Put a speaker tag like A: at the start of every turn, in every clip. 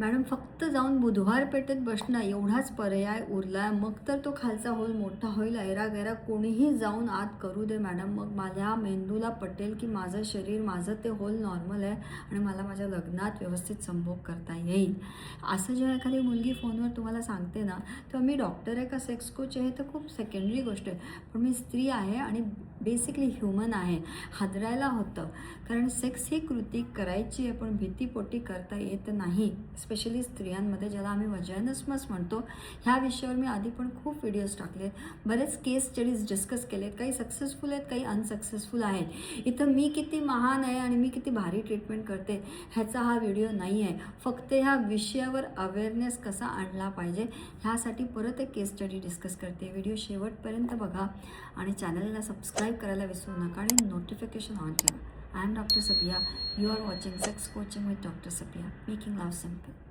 A: Madam फक्त जाऊन बुधवार पेठेत बसणं एवढाच पर्याय उरला. मग तर तो खालचा होल मोठा होईल. ऐरा गैरा कोणीही जाऊन आत करू दे मॅडम. मग माझ्या मेंदूला पटेल की माझं शरीर माझं ते होल नॉर्मल आहे आणि मला माझ्या लग्नात व्यवस्थित संभोग करता येईल. असं जेव्हा एखादी मुलगी फोनवर तुम्हाला सांगते ना तेव्हा मी डॉक्टर आहे का सेक्स कोच आहे तर खूप सेकंडरी गोष्ट आहे. पण मी स्त्री आहे आणि बेसिकली ह्युमन आहे हादरायला होतं. कारण सेक्स ही कृती करायची आहे पण भीतीपोटी करता येत नाही. स्पेशली स्त्रियांमध्ये ज्याला आम्ही वजनस्मस म्हणतो ह्या विषयावर मी आधी पण खूप व्हिडिओज टाकले बरेच केस स्टडीज डिस्कस केलेत. काही सक्सेसफुल आहेत काही अनसक्सेसफुल आहेत. इथं मी किती महान आहे आणि मी किती भारी ट्रीटमेंट करते ह्याचा हा व्हिडिओ नाही आहे फक्त ह्या विषयावर अवेअरनेस कसा आणला पाहिजे ह्यासाठी परत एक केस स्टडी डिस्कस करते. व्हिडिओ शेवटपर्यंत बघा आणि चॅनलला सबस्क्राईब करायला विसरू नका आणि नोटिफिकेशन ऑन ठेवा I am doctor Sabiya you are watching sex coaching with doctor Sabiya making love simple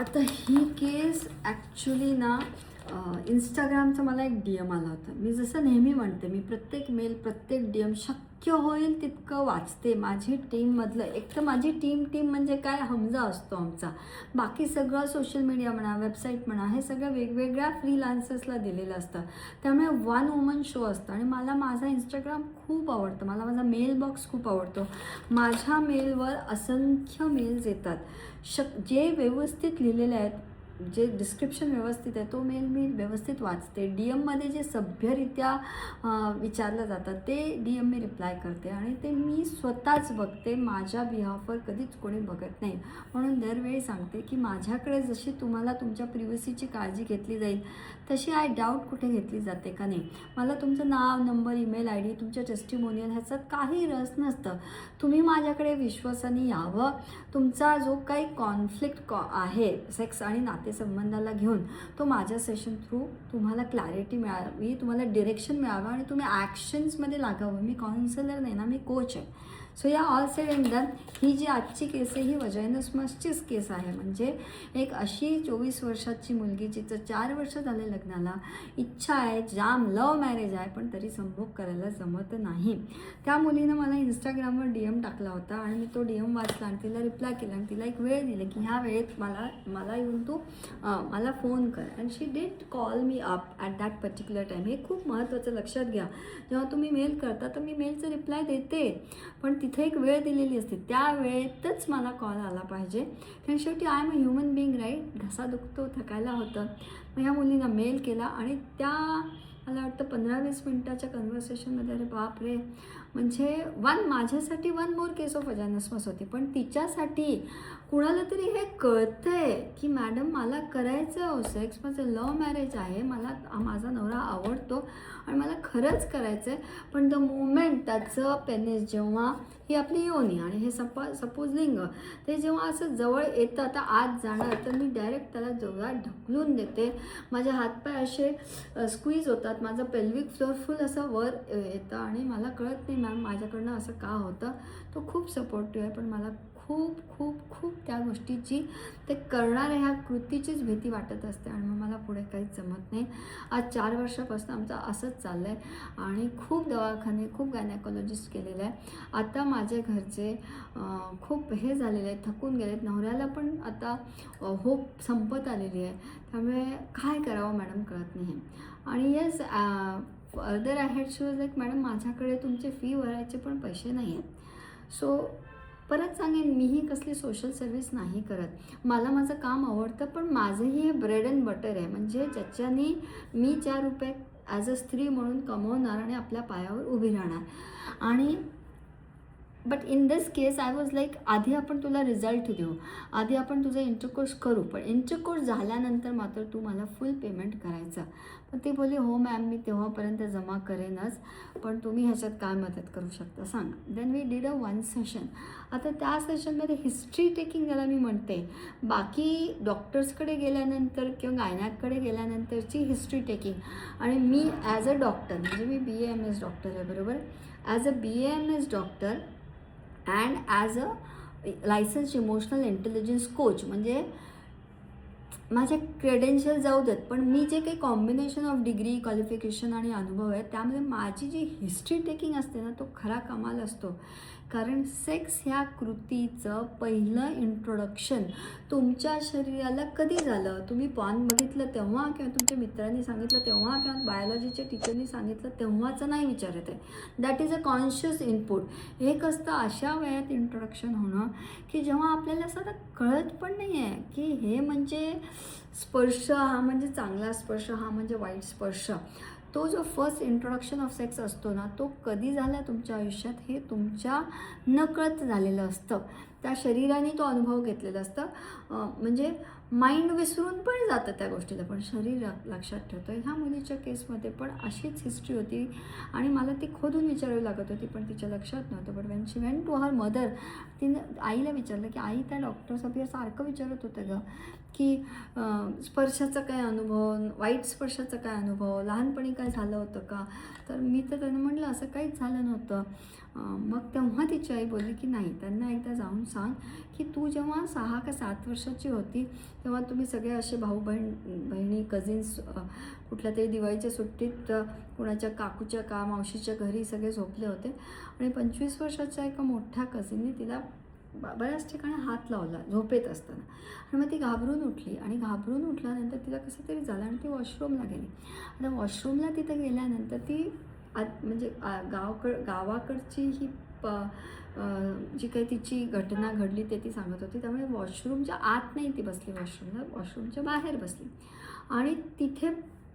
A: आता ही केस ॲक्च्युली ना इंस्टाग्रामचा मला एक डी एम आला होता. मी जसं नेहमी म्हणते मी प्रत्येक मेल प्रत्येक डी एम शक्य होईल तितकं वाचते. माझी टीममधलं एक तर माझी टीम टीम म्हणजे काय? हमजा असतो आमचा. बाकी सगळं सोशल मीडिया म्हणा वेबसाईट म्हणा हे सगळं वेगवेगळ्या फ्रीलान्सर्सला दिलेलं असतं. त्यामुळे वन वुमन शो असतं. आणि मला माझा इंस्टाग्राम खूप आवडतं. मला माझा मेल बॉक्स खूप आवडतो. माझ्या मेलवर असंख्य मेल्स येतात. शक जे व्यवस्थित लिहिलेले आहेत जे डिस्क्रिप्शन व्यवस्थित आहे तो मेल मी व्यवस्थित वाचते. डी एममध्ये जे सभ्यरित्या विचारलं जातं ते डी एम मी रिप्लाय करते आणि ते मी स्वतःच बघते. माझ्या बिहाफवर कधीच कोणी बघत नाही. म्हणून दरवेळी सांगते की माझ्याकडे जशी तुम्हाला तुमच्या प्रिव्हसीची काळजी घेतली जाईल तशी आय डाऊट कुठे घेतली जाते का नाही. मला तुमचं नाव नंबर ईमेल आय डी तुमच्या टेस्टिमोनियल ह्याचं काही रस नसतं. तुम्ही माझ्याकडे विश्वासाने यावं. तुमचा जो काही कॉन्फ्लिक्ट कॉ आहे सेक्स आणि नातेसंबंधाला घेऊन तो माझ्या सेशन थ्रू तुम्हाला क्लॅरिटी मिळावी तुम्हाला डिरेक्शन मिळावं आणि तुम्ही ॲक्शन्समध्ये लागावं. मी काउन्सिलर नाही ना मी कोच आहे. So yeah all said and done ही जी आजची केस आहे ही वजैनस्मसचीच केस आहे. म्हणजे एक अशी चोवीस वर्षाची मुलगी जिचं चार वर्ष झाले लग्नाला इच्छा आहे जाम लव मॅरेज आहे पण तरी संभोग करायला जमत नाही. त्या मुलीनं मला इंस्टाग्रामवर डी एम टाकला होता आणि मी तो डी एम वाचला आणि तिला रिप्लाय केला आणि तिला एक वेळ दिला की ह्या वेळेत मला मला येऊन तू मला फोन कर. And she did call me up at that particular time हे खूप महत्त्वाचं लक्षात घ्या. जेव्हा तुम्ही मेल करता तर मी मेलचं रिप्लाय देते. पण तिथे एक वेळ दिलेली असते. त्या वेळेतच मला कॉल आला पाहिजे. कारण शेवटी I am a human being right घसा दुखतो थकायला होतं. मग ह्या मुलींना मेल केला आणि त्या मला वाटतं पंधरा वीस मिनटाच्या कन्व्हर्सेशनमध्ये अरे बाप रे म्हणजे वन माझ्यासाठी वन मोर केस ऑफ अजानसमस होती पण तिच्यासाठी कुणाला तरी हे कळतंय की मॅडम मला करायचं सेक्स माझं लव्ह मॅरेज आहे मला माझा नवरा आवडतो आणि मला खरंच करायचं आहे पण द मोमेंट त्याचं पेनिस जेव्हा ही आपली योनी आणि हे सपा सपोज लिंग. ते जेव्हा असं जवळ येतं आता आत जाणार तर मी डायरेक्ट त्याला जोरात ढकलून देते. माझे हातपाय असे स्क्वीज होतात. माझं पेल्विक फ्लोअर फुल असं वर येतं आणि मला कळत नाही मॅम माझ्याकडनं असं का होतं? तो खूप सपोर्टिव्ह आहे पण मला खूप खूप खूप त्या गोष्टीची ते करणाऱ्या ह्या कृतीचीच भीती वाटत असते आणि मग मला पुढे काहीच जमत नाही. आज चार वर्षापासून आमचं असंच चाललं आहे आणि खूप दवाखाने खूप गायनॅकॉलॉजिस्ट केलेले आहे आता माझे घरचे खूप हे झालेले आहेत थकून गेले आहेत नवऱ्याला पण आता होप संपत आलेली आहे. त्यामुळे काय करावं मॅडम कळत नाही. आणि yes further I had shows like madam माझ्याकडे तुमचे फी भरायचे पण पैसे नाही आहेत सो परत सांगेन मीही कसली सोशल सर्व्हिस नाही करत. मला माझं काम आवडतं पण माझंही हे ब्रेड अँड बटर आहे. म्हणजे ज्याच्याने मी चार रुपये ॲज अ स्त्री म्हणून कमवणार आणि आपल्या पायावर उभी राहणार. आणि but in this case I was like आधी आपण तुला रिझल्ट देऊ. आधी आपण तुझं इंटरकोर्स करू. पण इंटरकोर्स झाल्यानंतर मात्र तू मला फुल पेमेंट करायचं. पण ते बोले हो मॅम मी तेव्हापर्यंत जमा करेनच. पण तुम्ही ह्याच्यात काय मदत करू शकता? सांग. Then we did a one session आता त्या सेशनमध्ये हिस्ट्री टेकिंग ज्याला मी म्हणते बाकी डॉक्टर्सकडे गेल्यानंतर किंवा गायनाकडे गेल्यानंतरची हिस्ट्री टेकिंग आणि मी ॲज अ डॉक्टर म्हणजे मी बी एम एस डॉक्टर आहे बरोबर? As a B A M S doctor and as a licence emotional intelligence coach म्हणजे माझ्या क्रेडेन्शियल जाऊ देत पण मी जे काही कॉम्बिनेशन ऑफ डिग्री क्वालिफिकेशन आणि अनुभव आहे त्यामध्ये माझी जी हिस्ट्री टेकिंग असते ना तो खरा कमाल असतो. कारण सेक्स ह्या कृतीचं पहिलं इंट्रोडक्शन तुमच्या शरीराला कधी झालं? तुम्ही पॉन बघितलं तेव्हा किंवा तुमच्या मित्रांनी सांगितलं तेव्हा किंवा बायोलॉजीच्या टीचरनी सांगितलं तेव्हाचं नाही विचारत आहे. That is a conscious input एक असतं अशा वयात इंट्रोडक्शन होणं की जेव्हा आपल्याला असं आता कळत पण नाही आहे की हे म्हणजे स्पर्श हा म्हणजे चांगला स्पर्श हा म्हणजे वाईट स्पर्श. तो जो फर्स्ट इंट्रोडक्शन ऑफ सेक्स असतो ना तो कधी झाला तुमच्या आयुष्यात हे तुमच्या नकळत झालेलं असतं. त्या शरीराने तो अनुभव घेतलेला असतं. म्हणजे माइंड विसरून पण जातं त्या गोष्टीला. पण शरीर लक्षात ठेवतं. ह्या मुलीच्या केसमध्ये पण अशीच हिस्ट्री होती आणि मला ती खोदून विचारावी लागत होती पण तिच्या लक्षात नव्हतं. But when she went to her mother तिनं आईला विचारलं की आई त्या डॉक्टर सगळं सारखं विचारत होतं गं की स्पर्शाचा काय अनुभव वाईट स्पर्शाचा काय अनुभव लहानपणी काय झालं होतं का? तर मी तर त्यांना म्हटलं असं काहीच झालं नव्हतं. मग तेव्हा तिची आई बोलली की नाही त्यांना एकदा जाऊन सांग की तू जेव्हा सहा का सात वर्षाची होती तेव्हा तुम्ही सगळे असे भाऊ बहीण बहिणी कझिन्स कुठल्या तरी दिवाळीच्या सुट्टीत कुणाच्या काकूच्या का मावशीच्या घरी सगळे झोपले होते आणि पंचवीस वर्षाच्या एका मोठ्या कझिनने तिला ब- बऱ्याच ठिकाणी हात लावला झोपेत असताना. आणि मग ती घाबरून उठली आणि घाबरून उठल्यानंतर तिला कसं तरी झालं आणि ती वॉशरूमला गेली. आता वॉशरूमला तिथं गेल्यानंतर ती आत म्हणजे गावकड गावाकडची ही प जी काही तिची घटना घडली ते ती सांगत होती. त्यामुळे वॉशरूमच्या आत नाही ती बसली वॉशरूमला वॉशरूमच्या बाहेर बसली. आणि तिथे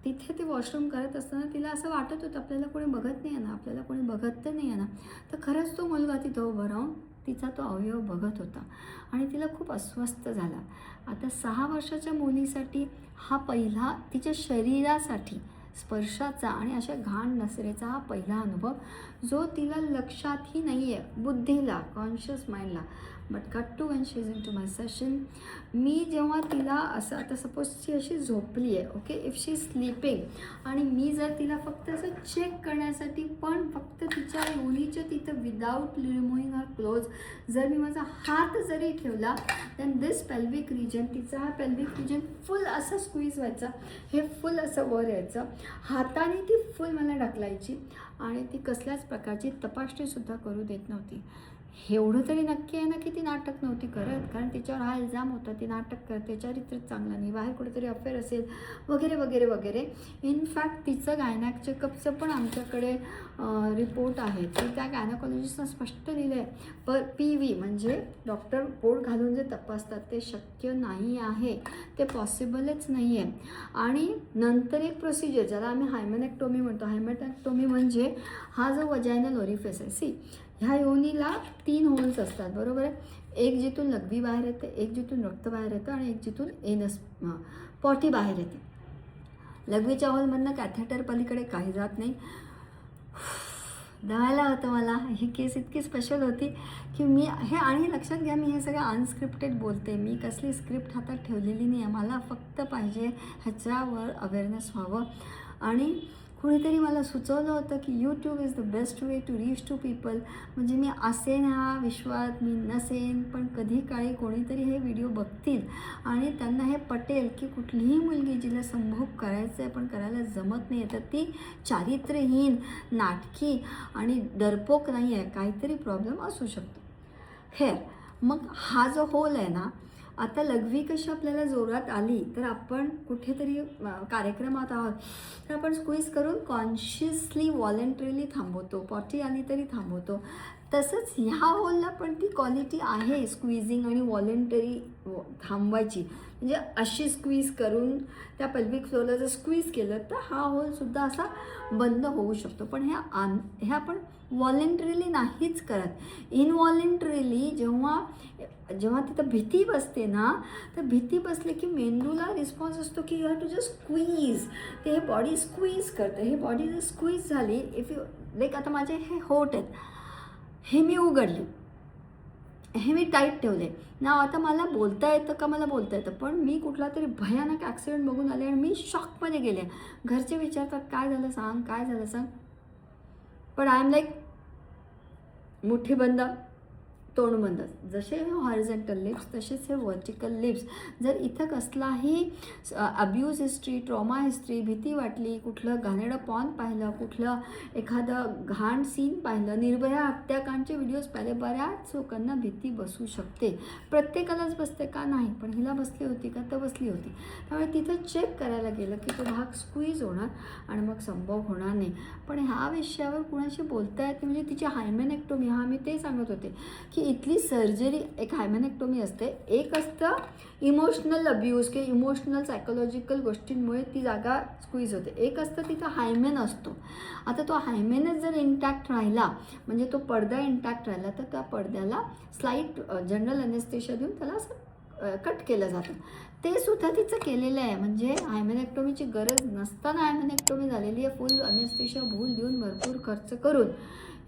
A: तिथे ती वॉशरूम करत असताना तिला असं वाटत होतं आपल्याला कोणी बघत नाही आहे ना आपल्याला कोणी बघत तर नाही आहे ना तर खरंच तो मुलगा तिथं उभं राहून तिचा तो अवयव बघत होता. आणि तिला खूप अस्वस्थ झाला. आता सहा वर्षाच्या मुलीसाठी हा पहिला तिच्या शरीरासाठी स्पर्शाचा आणि अशा घाण नसरेचा हा पहिला अनुभव. जो तिला लक्षातही नाही आहे बुद्धीला conscious माइंडला but cut to when she is into my session मी जेव्हा तिला असं आता सपोज ती अशी झोपली आहे ओके इफ शी स्लीपिंग आणि मी जर तिला फक्त असं चेक करण्यासाठी पण फक्त तिच्या योनीच्या तिथं विदाऊट रिमूव्हिंग हर क्लोज जर मी माझा हात जरी ठेवला देन दिस पेल्विक रिजन तिचा हा पेल्विक रिजन फुल असं स्क्वीज व्हायचा हे फुल असं वर यायचं. हाताने ती फुल मला ढकलायची. आणि ती कसल्याच प्रकारची तपासणीसुद्धा करू देत नव्हती. एवढं तरी नक्की आहे ना की ती नाटक नव्हती करत. कारण तिच्यावर हा इल्जाम होता ती नाटक करते चरित्र चांगला नाही बाहेर कुठेतरी अफेअर असेल वगैरे वगैरे वगैरे. इनफॅक्ट तिचं गायनॅक चेकअपचं पण आमच्याकडे रिपोर्ट आहे. ती त्या गायनाकॉलॉजिस्टनं स्पष्ट लिहिलं आहे पर पी व्ही म्हणजे डॉक्टर पोट घालून जे तपासतात ते शक्य नाही आहे ते पॉसिबलच नाही आहे. आणि नंतर एक प्रोसिजर ज्याला आम्ही हायमॅनेक्टोमी म्हणतो. हायमॅनेक्टोमी म्हणजे हा जो वजायनल ओरिफेस आहे सी ह्या योनीला तीन होल्स असतात बरोबर आहे? एक जिथून लघवी बाहेर येते एक जिथून रक्त बाहेर येतं आणि एक जिथून एनस पॉटी बाहेर येते. लघवीच्या होलमधनं कॅथेटर पलीकडे काही जात नाही. दहायला होतं मला. ही केस इतकी स्पेशल होती की मी हे आणि लक्षात घ्या मी हे सगळं अनस्क्रिप्टेड बोलते. मी कसली स्क्रिप्ट हातात ठेवलेली नाही आहे मला फक्त पाहिजे ह्याच्यावर अवेअरनेस व्हावं. आणि कुणीतरी मला सुचवलं होतं की YouTube is the best way to reach to people म्हणजे मी असेन ह्या विश्वात मी नसेन पण कधी काळी कोणीतरी हे व्हिडिओ बघतील. आणि त्यांना हे पटेल की कुठलीही मुलगी जिला संभोग करायचं आहे पण करायला जमत नाही तर ती चारित्र्यहीन नाटकी आणि डरपोक नाही आहे काहीतरी प्रॉब्लेम असू शकतो. हेर मग हा जो होल आहे ना आता लघवी कशी आपल्याला जोरात आली तर आपण कुठेतरी कार्यक्रमात आहोत. तर आपण स्क्वीज करून कॉन्शियसली वॉलेंटरीली थांबवतो. पॉटी आली तरी थांबवतो. तसंच ह्या होलला पण ती क्वालिटी आहे स्क्वीझिंग आणि वॉलेंटरी थांबवायची. म्हणजे अशी स्क्वीज करून त्या पेल्विक फ्लोरला जर स्क्वीज केलं तर हा होलसुद्धा असा बंद होऊ शकतो. पण ह्या आन हे आपण व्हॉलेंटरीली नाहीच करत. इनव्हॉलेंटरीली जेव्हा जेव्हा तिथं भीती बसते ना तर भीती बसली की मेंदूला रिस्पॉन्स असतो की you have to just squeeze ते हे बॉडी स्क्वीज करतं. हे बॉडी जर स्क्वीज झाली इफ यू लाईक आता माझे हे होट आहेत. हे मी उघडले. हे मी टाईट ठेवले. ना आता मला बोलता येतं का मला बोलता येतं? पण मी कुठला तरी भयानक ॲक्सिडेंट बघून आले आणि मी शॉकमध्ये गेले. घरचे विचारतात काय झालं सांग? काय झालं सांग? पण आय एम लाईक मुठ्ठी बंद. तोंडबंद जसे हॉरिझेंटल लिप्स तसेच हे व्हर्टिकल लिप्स जर इथं कसलाही अब्यूज हिस्ट्री ट्रॉमा हिस्ट्री भीती वाटली कुठलं घाणेडं पॉन पाहिलं कुठलं एखादं घाण सीन पाहिलं निर्भया हत्याकांडचे व्हिडिओज पाहिले बऱ्याच लोकांना भीती बसू शकते. प्रत्येकालाच बसते का नाही? पण हिला बसली होती का? तर बसली होती. त्यामुळे तिथं चेक करायला गेलं की तो भाग स्क्वीज होणार आणि मग संभव होणार नाही. पण ह्या विषयावर कुणाशी बोलता येत नाही म्हणजे तिची हायमेनेक्टोमी हा मी ते सांगत होते की इथली सर्जरी एक हायमॅनेक्टोमी असते. एक असतं इमोशनल अब्यूज किंवा इमोशनल सायकोलॉजिकल गोष्टींमुळे ती जागा स्क्वीज होते. एक असतं तिथं हायमेन असतो. आता तो हायमेनच जर इंटॅक्ट राहिला म्हणजे तो पडदा इंटॅक्ट राहिला तर त्या पडद्याला स्लाईट जनरल अनेस्थेशिया देऊन त्याला असं कट केलं जातं. ते सुद्धा तिचं केलेलं आहे. म्हणजे हायमेनेक्टोमीची गरज नसताना हायमेनेक्टोमी झालेली आहे. फुल अनेस्थिशा भूल देऊन भरपूर खर्च करून.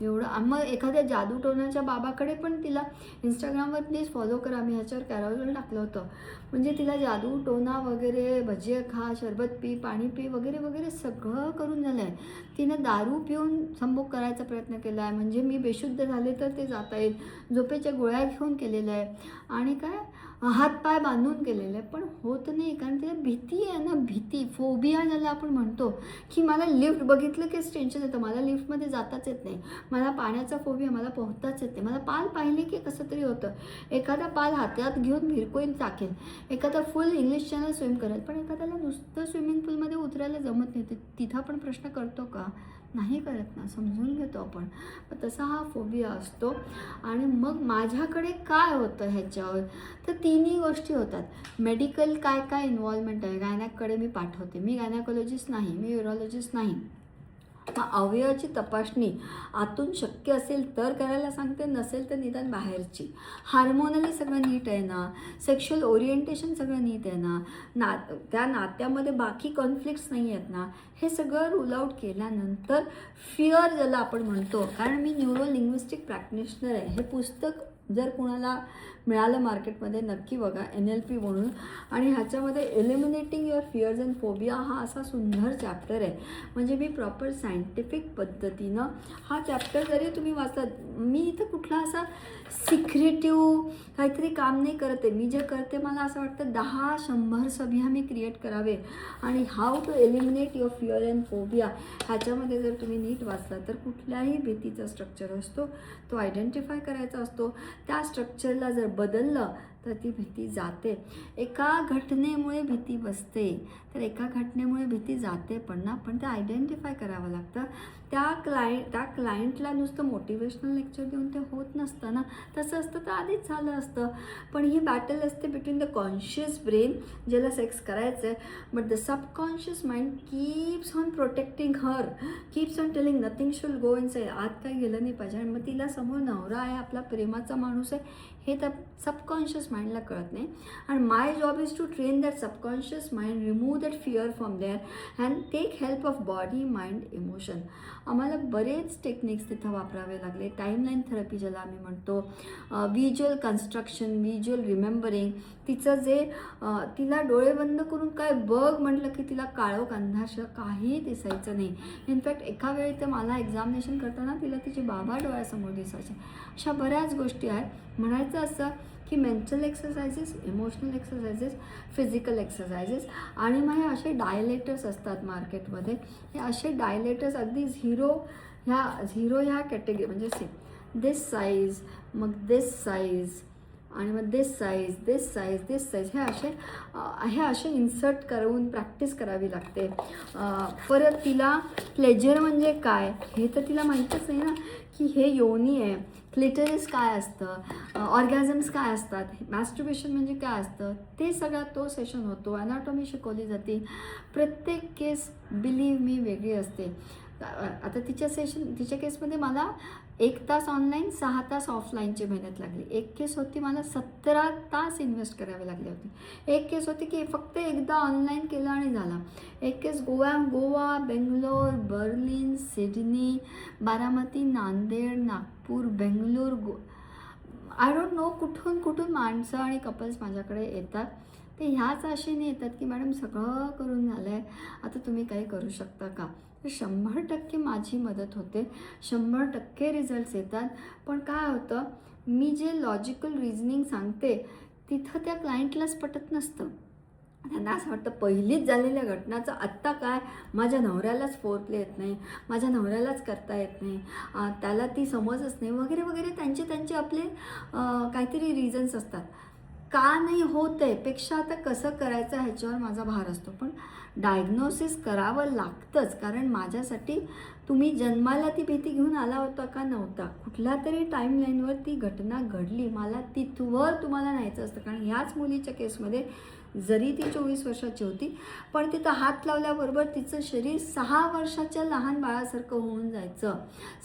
A: एवढं मग एखाद्या जादूटोनाच्या बाबाकडे पण तिला इंस्टाग्रामवर प्लीज फॉलो करा. मी ह्याच्यावर कॅरोल टाकलं होतं. म्हणजे तिला जादू टोना वगैरे भजी खा शरबत पी पाणी पी वगैरे वगैरे सगळं करून झालं आहे. तिनं दारू पिऊन संभोग करायचा प्रयत्न केला आहे. म्हणजे मी बेशुद्ध झाले तर ते जाता येईल. झोपेच्या गोळ्या घेऊन केलेलं आहे. आणि काय? हातपाय बांधून केलेलं आहे पण होत नाही कारण त्याला भीती आहे ना भीती फोबिया ज्याला आपण म्हणतो की मला लिफ्ट बघितलं कीच टेन्शन येतं मला लिफ्टमध्ये जाताच येत नाही मला पाण्याचा फोबिया मला पोहताच येत नाही मला पाल पाहिले की कसं तरी होतं. एखादा पाल हातात घेऊन भिरकोईन टाकेल एखादा फुल इंग्लिश चॅनल स्विम करेल पण एखाद्याला नुसतं स्विमिंग पूलमध्ये उतरायला जमत नाही ते तिथं पण प्रश्न करतो का? नाही करत ना समजून घेतो आपण. पण तसा हा फोबिया असतो. आणि मग माझ्याकडे काय होतं ह्याच्यावर? तर तिन्ही गोष्टी होतात. मेडिकल काय काय इन्व्हॉल्वमेंट आहे? गायनॅककडे मी पाठवते. मी गायनॅकोलॉजिस्ट नाही मी युरोलॉजिस्ट नाही. अवयवाची तपासणी आतून शक्य असेल तर करायला सांगते नसेल तर निदान बाहेरची. हार्मोनली सगळं नीट आहे ना? सेक्शुअल ओरिएंटेशन सगळं नीट आहे ना? ना त्या नात्यामध्ये बाकी कॉन्फ्लिक्ट्स नाही आहेत ना? हे सगळं रूल आऊट केल्यानंतर फिअर ज्याला आपण म्हणतो कारण मी न्यूरो लिंग्विस्टिक प्रॅक्टिशनर आहे हे पुस्तक जर कुणाला मिळालं मार्केटमध्ये. नक्की बघा एन एल पी म्हणून. आणि ह्याच्यामध्ये eliminating your fears and phobia हा असा सुंदर चॅप्टर आहे. म्हणजे मी प्रॉपर सायंटिफिक पद्धतीनं हा चॅप्टर जरी तुम्ही वाचलात मी इथं कुठला असा सिक्रेटिव्ह काहीतरी काम नाही करत आहे. मी जे करते मला असं वाटतं दहा शंभर सभ्या मी क्रिएट करावे. आणि how to eliminate your fear and phobia ह्याच्यामध्ये जर तुम्ही नीट वाचला तर कुठल्याही भीतीचा स्ट्रक्चर असतो. तो आयडेंटिफाय करायचा असतो. त्या स्ट्रक्चरला जर बदललं तर ती भीती जाते. एका घटनेमुळे भीती बसते. तर एका घटनेमुळे भीती जाते पण ना पण ते आयडेंटिफाय करावं लागतं. त्या क्लाय त्या क्लायंटला नुसतं मोटिवेशनल लेक्चर देऊन ते होत नसतं ना. तसं असतं तर आधीच झालं असतं. पण ही बॅटल असते बिटवीन द कॉन्शियस ब्रेन ज्याला सेक्स करायचं आहे but the subconscious mind keeps on protecting her keeps on telling nothing should go inside आत काही गेलं नाही पाहिजे. आणि मग तिला समोर नवरा आहे आपला प्रेमाचा माणूस आहे. हे त्या सबकॉन्शियस माइंडला कळत नाही. आणि my job is to train that subconscious mind remove that fear from there and take help of body mind emotion आम्हाला बरेच टेक्निक्स तिथं वापरावे लागले. टाईमलाईन थेरपी ज्याला आम्ही म्हणतो व्हिज्युअल कन्स्ट्रक्शन व्हिज्युअल रिमेंबरिंग तिचं जे तिला डोळे बंद करून काय बघ म्हटलं की तिला काळोख अंधारश काही दिसायचं नाही. इनफॅक्ट एका वेळी तर मला एक्झामिनेशन करताना तिला तिचे बाबा डोळ्यासमोर दिसायचे. अशा बऱ्याच गोष्टी आहेत. म्हणायचं असं की mental exercises emotional exercises physical exercises आणि मग हे असे डायलेटर्स असतात मार्केटमध्ये हे असे डायलेटर्स अगदी झिरो ह्या झिरो ह्या कॅटेगरी म्हणजे से दिस साईज मग दिस साईज आणि मग this size this size this size हे असे हे असे इन्सर्ट करून प्रॅक्टिस करावी लागते. परत तिला प्लेजर म्हणजे काय? हे तर तिला माहीतच नाही ना की हे योनी आहे. क्लिटरिस काय असतं? ऑर्गॅझम्स काय असतात? मॅस्ट्रुबेशन म्हणजे काय असतं? ते सगळा तो सेशन होतो. अनाटॉमी शिकवली जाते. प्रत्येक केस बिलीव्ह मी वेगळी असते. आता तिच्या सेशन तिच्या केसमध्ये मला एक तास ऑनलाईन सहा तास ऑफलाईनची मेहनत लागली. एक केस होती मला सतरा तास इन्व्हेस्ट करावे लागले होते. एक केस होती की फक्त एकदा ऑनलाईन केलं आणि झाला. एक case Goa Goa Bangalore Berlin Sydney Baramati Nanded Nagpur Bangalore go I don't know कुठून कुठून माणसं आणि कपल्स माझ्याकडे येतात. ते ह्याच आशेने येतात की मॅडम सगळं करून झालं आहे आता तुम्ही काही करू शकता का? तर शंभर टक्के माझी मदत होते. शंभर टक्के रिझल्ट्स येतात. पण काय होतं मी जे लॉजिकल रिझनिंग सांगते तिथं त्या क्लायंटलाच पटत नसतं. त्यांना असं वाटतं पहिलीच झालेल्या घटनाचं आत्ता काय? माझ्या नवऱ्यालाच फोर येत नाही. माझ्या नवऱ्यालाच करता येत नाही. त्याला ती समजच नाही. वगैरे वगैरे त्यांचे त्यांचे आपले काहीतरी रिझन्स असतात. का नाही होत आहे पेक्षा आता कसं करायचं ह्याच्यावर माझा भार असतो. पण डायग्नोसिस करावं लागतंच. कारण माझ्यासाठी तुम्ही जन्माला ती भीती घेऊन आला होता का नव्हता? कुठल्या तरी टाईमलाईनवर ती घटना घडली. मला तिथवर तुम्हाला न्यायचं असतं. कारण ह्याच मुलीच्या केसमध्ये जरी ती चोवीस वर्षाची होती पण तिथं हात लावल्याबरोबर तिचं शरीर सहा वर्षाच्या लहान बाळासारखं होऊन जायचं.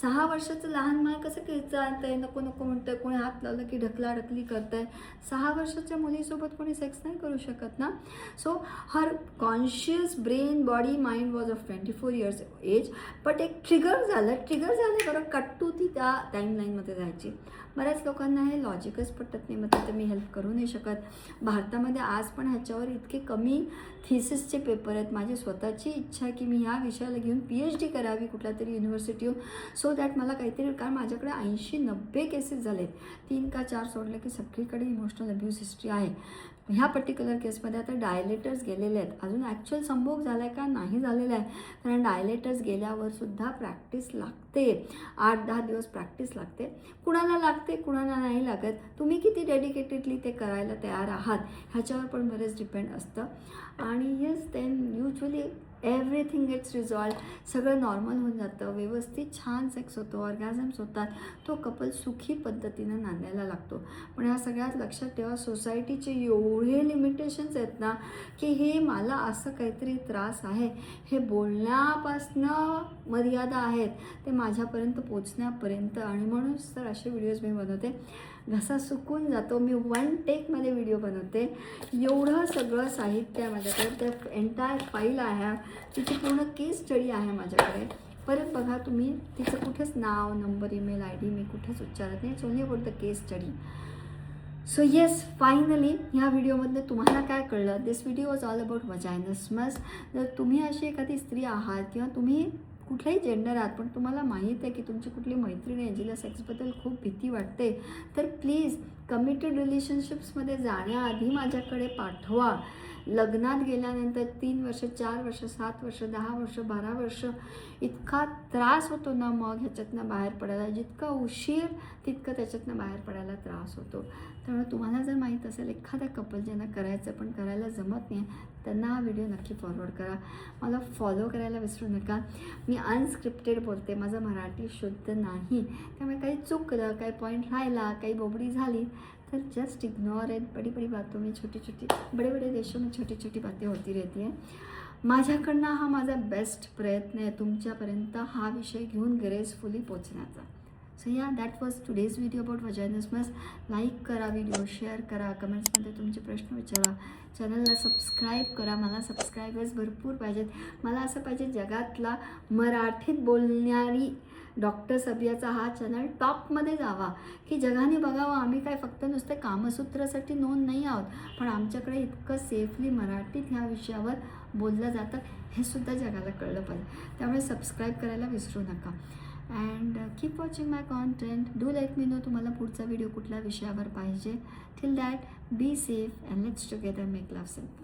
A: सहा वर्षाचं लहान बाळ कसं खेळचं आहे नको नको म्हणतंय कोणी हात लावलं की ढकला ढकली करतंय. सहा वर्षाच्या मुलीसोबत कोणी सेक्स नाही करू शकत ना? So her conscious brain body mind was of twenty four years age but एक ट्रिगर झालं. ट्रिगर झालं बरं कट्टू ती त्या टाईमलाईनमध्ये जायची बऱ्याच लोकांना हे लॉजिकच पटत नाही मग तिथं मी हेल्प करू नाही शकत. भारतामध्ये आज पण ह्याच्यावर इतके कमी थिसिसचे पेपर आहेत. माझी स्वतःची इच्छा आहे की मी ह्या विषयाला घेऊन पी एच डी करावी कुठल्या तरी युनिव्हर्सिटीवर सो दॅट मला काहीतरी कारण माझ्याकडे ऐंशी नब्बे केसेस झालेत. तीन का चार सोडले की सगळीकडे इमोशनल अब्यूज हिस्ट्री आहे. ह्या पर्टिक्युलर केसमध्ये आता डायलेटर्स गेलेले आहेत. अजून ॲक्च्युअल संभोग झाला आहे का? नाही झालेला आहे. कारण डायलेटर्स गेल्यावर सुद्धा प्रॅक्टिस लागते. आठ दहा दिवस प्रॅक्टिस लागते. कुणाला लागते कुणाला नाही लागत. तुम्ही किती डेडिकेटेडली ते करायला तयार आहात? ह्याच्यावर पण बरेच डिपेंड असतं. आणि yes then actually everything it's resolve सगळं नॉर्मल होऊन जातं. व्यवस्थित छान सेक्स होतो. ऑर्गॅझम्स होतात. तो कपल सुखी पद्धतीनं नांदायला लागतो. पण ह्या सगळ्यात लक्षात ठेवा सोसायटीचे एवढे लिमिटेशन्स आहेत ना की हे मला असं काहीतरी त्रास आहे. हे बोलण्यापासनं मर्यादा आहेत. ते माझ्यापर्यंत पोचण्यापर्यंत. आणि म्हणूनच तर असे व्हिडिओज मी बनवते. घसा सुकून जातो. मी वन टेकमध्ये व्हिडिओ बनवते. एवढं सगळं साहित्य आहे माझ्याकडे. त्या एंटायर फाईल आहे. तिची पूर्ण केस स्टडी आहे माझ्याकडे. परत बघा तुम्ही तिचं कुठेच नाव नंबर ईमेल आय डी मी कुठेच उच्चारत नाही. It's only about the case study so yes finally ह्या व्हिडिओमधनं तुम्हाला काय कळलं? This video was all about vaginismus जर तुम्ही अशी एखादी स्त्री आहात किंवा तुम्ही कुठल्याही जेंडर आहात पण तुम्हाला माहीत आहे की तुमची कुठली मैत्रीण आहे जिला सेक्सबद्दल खूप भीती वाटते तर प्लीज कमिटेड रिलेशनशिप्समध्ये जाण्याआधी माझ्याकडे पाठवा. लग्नात गेल्यानंतर तीन वर्ष चार वर्ष सात वर्ष दहा वर्ष बारा वर्ष इतका त्रास होतो ना मग ह्याच्यातनं बाहेर पडायला. जितका उशीर तितकं त्याच्यातनं बाहेर पडायला त्रास होतो. त्यामुळे तुम्हाला जर माहीत असेल एखादा कपल ज्यांना करायचं पण करायला जमत नाही त्यांना हा व्हिडिओ नक्की फॉरवर्ड करा. मला फॉलो करायला विसरू नका. मी अनस्क्रिप्टेड बोलते. माझं मराठी शुद्ध नाही. त्यामुळे काही चुकलं काही पॉईंट राहिला काही बोबडी झाली तर जस्ट इग्नोर इट बड़ी बड़ी बातों में छोटी छोटी बड़े बड़े देशों में छोटी छोटी बातें होती रहती हैं. माझ्याकडनं हा माझा बेस्ट प्रयत्न आहे. तुमच्यापर्यंत हा विषय घेऊन ग्रेसफुली पोचण्याचा. So yeah that was today's video about vaginismus like करा व्हिडिओ शेअर करा. कमेंट्समध्ये तुमचे प्रश्न विचारा. चॅनलला सबस्क्राईब करा. मला सबस्क्रायबर्स भरपूर पाहिजेत. मला असं पाहिजे जगातला मराठीत बोलणारी डॉक्टर सबियाचा हा चॅनल टॉपमध्ये जावा. की जगाने बघावं. आम्ही काय फक्त नुसते कामसूत्रासाठी नोंद नाही आहोत. पण आमच्याकडे इतकं सेफली मराठीत ह्या विषयावर बोललं जातं हे सुद्धा जगाला कळलं पाहिजे. त्यामुळे सबस्क्राईब करायला विसरू नका. And keep watching my content do let me know तुम्हाला पुढचा व्हिडिओ कुठल्या विषयावर पाहिजे. Till that be safe and let's together make love simple